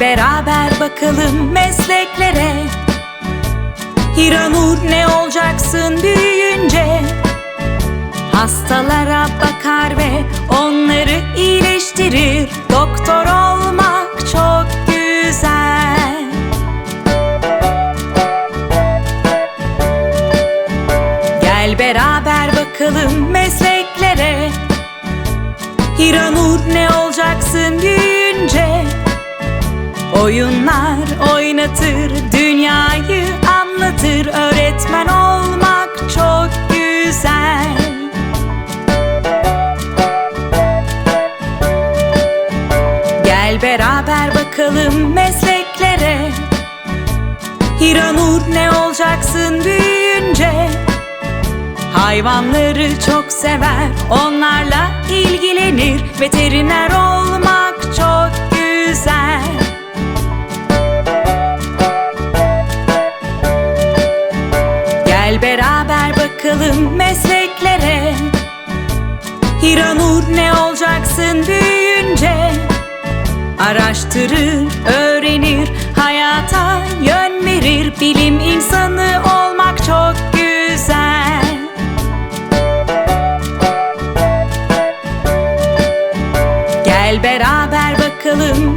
Beraber bakalım mesleklere. Hiranur ne olacaksın büyüyünce? Hastalara bakar ve onları iyileştirir. Doktor olmak çok güzel. Gel beraber bakalım mesleklere. Hiranur ne olacaksın büyüyünce Oyunlar oynatır, dünyayı anlatır. Öğretmen olmak çok güzel. Gel beraber bakalım mesleklere. Hiranur ne olacaksın büyüyünce? Hayvanları çok sever, onlarla ilgilenir. Veteriner Beraber bakalım mesleklere. Hiranur ne olacaksın büyüyünce? Araştırır, öğrenir, hayata yön verir. Bilim insanı olmak çok güzel. Gel beraber bakalım